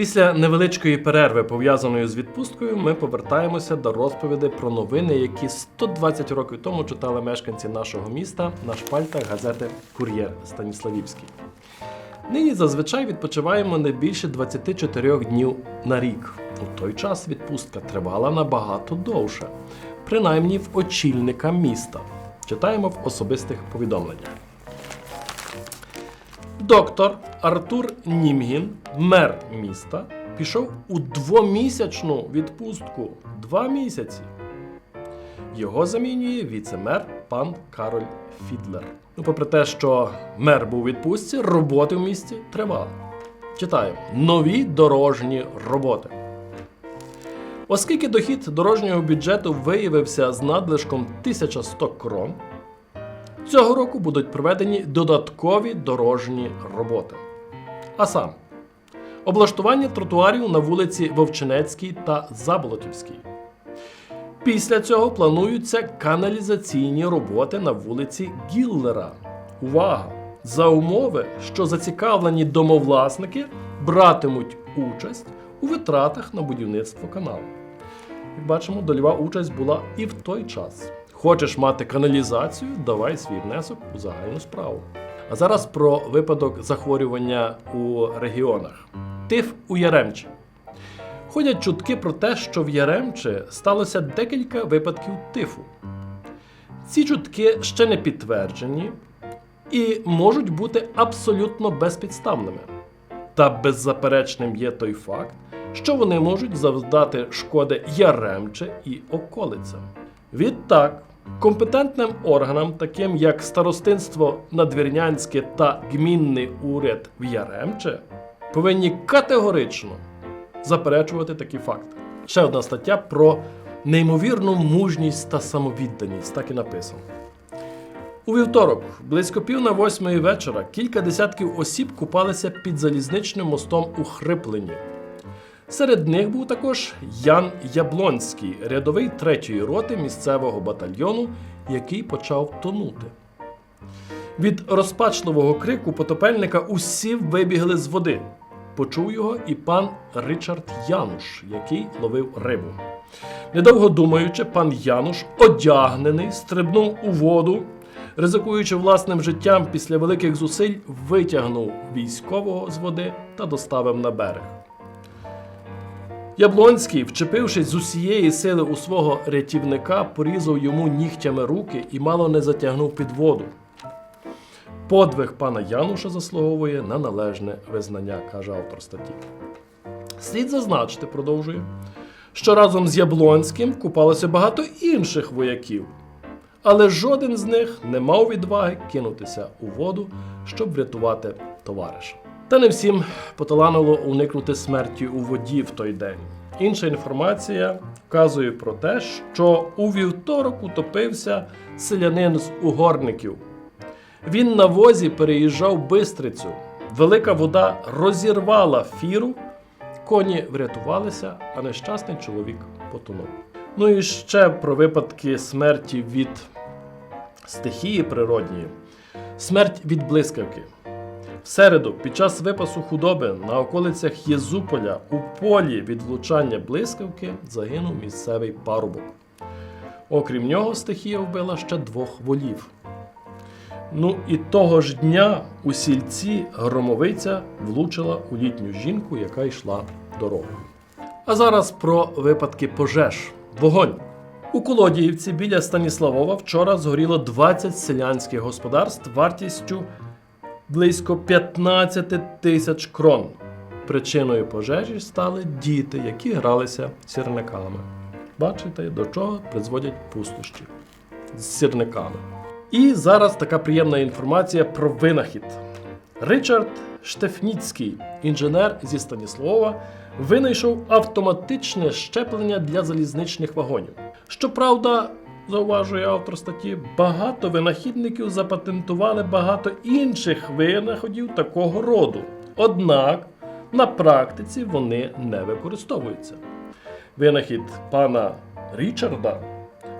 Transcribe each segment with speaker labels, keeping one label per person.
Speaker 1: Після невеличкої перерви, пов'язаної з відпусткою, ми повертаємося до розповіді про новини, які 120 років тому читали мешканці нашого міста на шпальтах газети Кур'єр Станіславівський. Нині зазвичай відпочиваємо не більше 24 днів на рік. У той час відпустка тривала набагато довше, принаймні в очільника міста. Читаємо в особистих повідомленнях. Доктор Артур Німгін, мер міста, пішов у двомісячну відпустку. Два місяці. Його замінює віце-мер пан Кароль Фідлер. Ну, попри те, що мер був у відпустці, роботи в місті тривали. Читаємо нові дорожні роботи. Оскільки дохід дорожнього бюджету виявився з надлишком 1100 крон, Цього року будуть проведені додаткові дорожні роботи. А саме облаштування тротуарів на вулиці Вовчинецькій та Заболотівській. Після цього плануються каналізаційні роботи на вулиці Гіллера. Увага! За умови, що зацікавлені домовласники братимуть участь у витратах на будівництво каналу. Як бачимо, дольова участь була і в той час. Хочеш мати каналізацію, давай свій внесок у загальну справу. А зараз про випадок захворювання у регіонах. Тиф у Яремчі. Ходять чутки про те, що в Яремче сталося декілька випадків тифу. Ці чутки ще не підтверджені і можуть бути абсолютно безпідставними. Та беззаперечним є той факт, що вони можуть завдати шкоди Яремче і околицям. Відтак, компетентним органам, таким як Старостинство Надвірнянське та Гмінний уряд в Яремче, повинні категорично заперечувати такі факти. Ще одна стаття про неймовірну мужність та самовідданість, так і написано. У вівторок, близько пів на восьмої вечора, кілька десятків осіб купалися під залізничним мостом у Хриплені. Серед них був також Ян Яблонський, рядовий третьої роти місцевого батальйону, який почав тонути. Від розпачливого крику потопельника усі вибігли з води. Почув його і пан Ричард Януш, який ловив рибу. Недовго думаючи, пан Януш, одягнений, стрибнув у воду, ризикуючи власним життям після великих зусиль, витягнув військового з води та доставив на берег. Яблонський, вчепившись з усієї сили у свого рятівника, порізав йому нігтями руки і мало не затягнув під воду. Подвиг пана Януша заслуговує на належне визнання, каже автор статті. Слід зазначити, продовжує, що разом з Яблонським купалося багато інших вояків, але жоден з них не мав відваги кинутися у воду, щоб врятувати товариша. Та не всім поталанило уникнути смерті у воді в той день. Інша інформація вказує про те, що у вівторок утопився селянин з угорників. Він на возі переїжджав Бистрицю. Велика вода розірвала фіру, коні врятувалися, а нещасний чоловік потонув. Ну і ще про випадки смерті від стихії природньої. Смерть від блискавки. В середу, під час випасу худоби на околицях Єзуполя у полі від влучання блискавки загинув місцевий парубок. Окрім нього, стихія вбила ще двох волів. Ну і того ж дня у сільці громовиця влучила у літню жінку, яка йшла дорогою. А зараз про випадки пожеж. Вогонь. У Колодіївці біля Станіславова вчора згоріло 20 селянських господарств вартістю близько 15 тисяч крон. Причиною пожежі стали діти, які гралися сірниками. Бачите, до чого призводять пустощі з сірниками. І зараз така приємна інформація про винахід. Ричард Штефніцький, інженер зі Станіслава, винайшов автоматичне щеплення для залізничних вагонів. Щоправда, зауважує автор статті, багато винахідників запатентували багато інших винаходів такого роду. Однак на практиці вони не використовуються. Винахід пана Річарда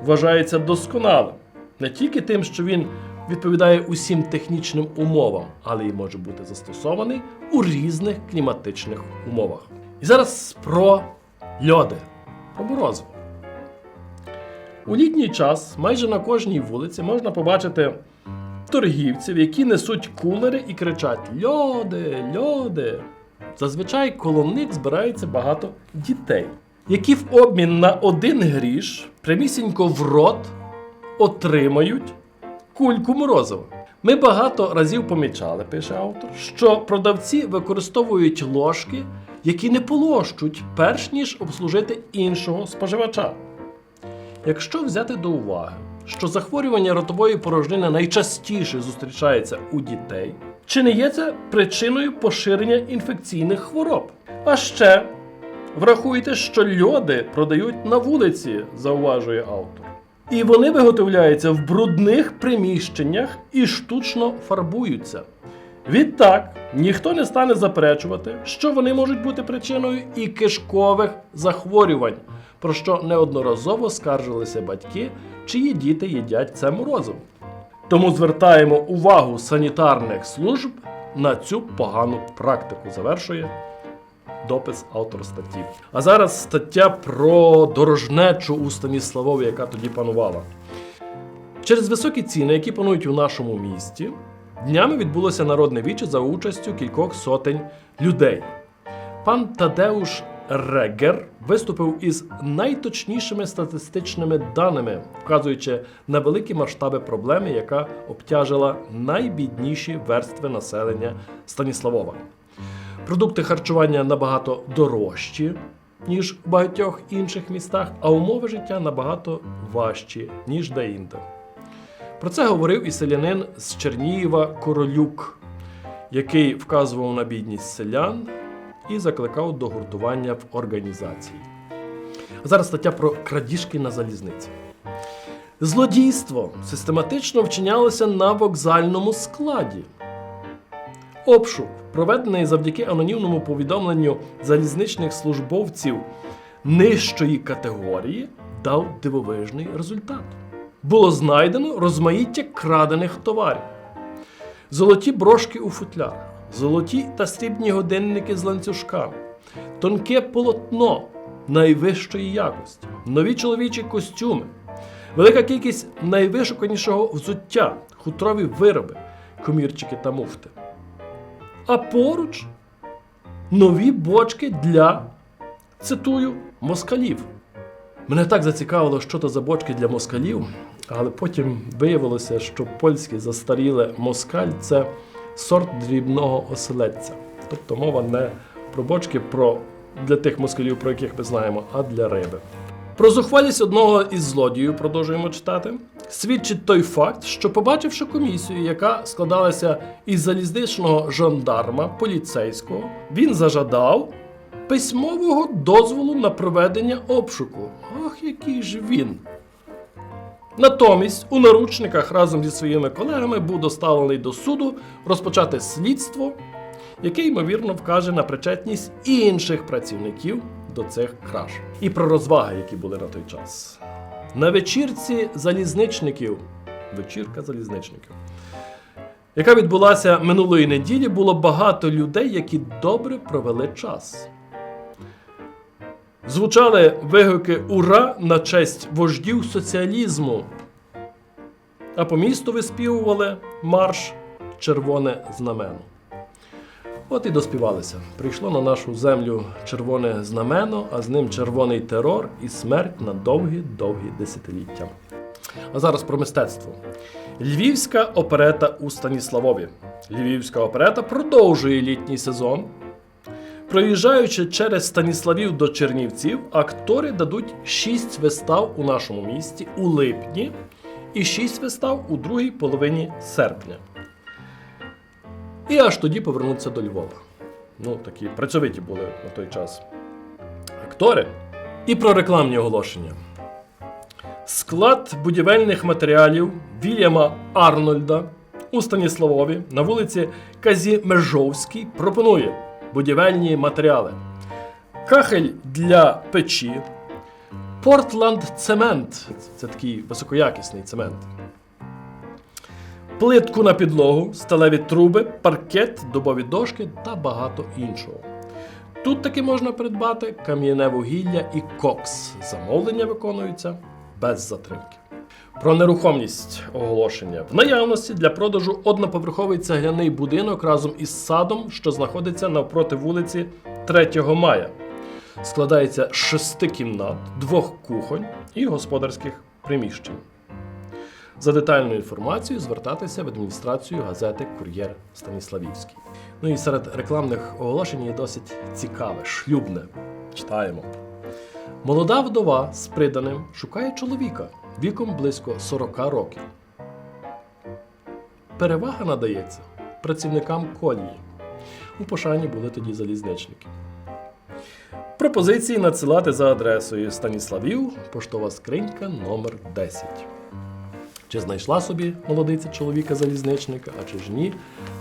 Speaker 1: вважається досконалим не тільки тим, що він відповідає усім технічним умовам, але й може бути застосований у різних кліматичних умовах. І зараз про льоди, про морозиво. У літній час майже на кожній вулиці можна побачити торгівців, які несуть кулери і кричать Льоди, льоди. Зазвичай коло них збирається багато дітей, які в обмін на один гріш прямісінько в рот отримають кульку морозива. Ми багато разів помічали, пише автор, що продавці використовують ложки, які не полощуть, перш ніж обслужити іншого споживача. Якщо взяти до уваги, що захворювання ротової порожнини найчастіше зустрічається у дітей, чи не є це причиною поширення інфекційних хвороб? А ще врахуйте, що льоди продають на вулиці, зауважує автор. І вони виготовляються в брудних приміщеннях і штучно фарбуються. Відтак, ніхто не стане заперечувати, що вони можуть бути причиною і кишкових захворювань, про що неодноразово скаржилися батьки, чиї діти їдять це морозиво. Тому звертаємо увагу санітарних служб на цю погану практику. Завершує допис автор статті. А зараз стаття про дорожнечу у Станіславові, яка тоді панувала. Через високі ціни, які панують у нашому місті, днями відбулося народне віче за участю кількох сотень людей. Пан Тадеуш Регер виступив із найточнішими статистичними даними, вказуючи на великі масштаби проблеми, яка обтяжила найбідніші верстви населення Станіславова. Продукти харчування набагато дорожчі, ніж у багатьох інших містах, а умови життя набагато важчі, ніж деінде. Про це говорив і селянин з Чернієва Королюк, який вказував на бідність селян і закликав до гуртування в організації. А зараз стаття про крадіжки на залізниці. Злодійство систематично вчинялося на вокзальному складі. Обшук, проведений завдяки анонімному повідомленню залізничних службовців нижчої категорії, дав дивовижний результат. Було знайдено розмаїття крадених товарів, золоті брошки у футлярах, золоті та срібні годинники з ланцюжками, тонке полотно найвищої якості, нові чоловічі костюми, велика кількість найвишуканішого взуття, хутрові вироби, комірчики та муфти. А поруч нові бочки для, цитую, москалів. Мене так зацікавило, що то за бочки для москалів, але потім виявилося, що польське застаріле москаль це сорт дрібного оселедця. Тобто мова не про бочки про, для тих москалів, про яких ми знаємо, а для риби. Про зухвалість одного із злодіїв продовжуємо читати. Свідчить той факт, що побачивши комісію, яка складалася із залізничного жандарма поліцейського, він зажадав письмового дозволу на проведення обшуку. Ах, який ж він! Натомість у наручниках разом зі своїми колегами був доставлений до суду розпочати слідство, яке ймовірно вкаже на причетність інших працівників до цих краж. І про розваги, які були на той час. На вечірці залізничників, вечірка залізничників, яка відбулася минулої неділі, було багато людей, які добре провели час. Звучали вигуки Ура на честь вождів соціалізму. А по місту виспівували марш Червоне знамено. От і доспівалися. Прийшло на нашу землю червоне знамено, а з ним червоний терор і смерть на довгі-довгі десятиліття. А зараз про мистецтво. Львівська оперета у Станіславові. Львівська оперета продовжує літній сезон. Проїжджаючи через Станіславів до Чернівців, актори дадуть 6 вистав у нашому місті у липні і 6 вистав у другій половині серпня. І аж тоді повернуться до Львова. Ну, такі працьовиті були на той час актори. І про рекламні оголошення. Склад будівельних матеріалів Вільяма Арнольда у Станіславові на вулиці Казімежовській пропонує будівельні матеріали. Кахель для печі, Портланд цемент це такий високоякісний цемент. Плитку на підлогу, сталеві труби, паркет, дубові дошки та багато іншого. Тут таки можна придбати кам'яне вугілля і кокс. Замовлення виконуються без затримки. Про нерухомість оголошення в наявності для продажу одноповерховий цегляний будинок разом із садом, що знаходиться навпроти вулиці 3 мая. Складається з шести кімнат, двох кухонь і господарських приміщень. За детальною інформацією звертатися в адміністрацію газети Кур'єр Станіславівський. Ну і серед рекламних оголошень є досить цікаве, шлюбне. Читаємо. Молода вдова з приданим шукає чоловіка віком близько 40 років. Перевага надається працівникам колії. У пошані були тоді залізничники. Пропозиції надсилати за адресою Станіславів, поштова скринька номер 10. Чи знайшла собі молодиця чоловіка залізничника, а чи ж ні,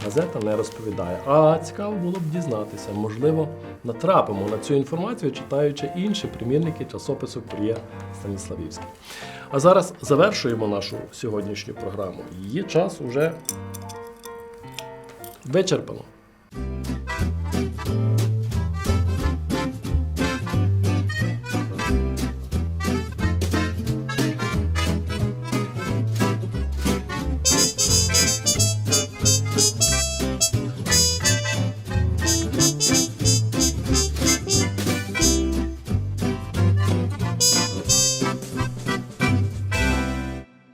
Speaker 1: газета не розповідає. А цікаво було б дізнатися. Можливо, натрапимо на цю інформацію, читаючи інші примірники часопису Кур'єр Станіславівський. А зараз завершуємо нашу сьогоднішню програму. Її час уже вичерпано.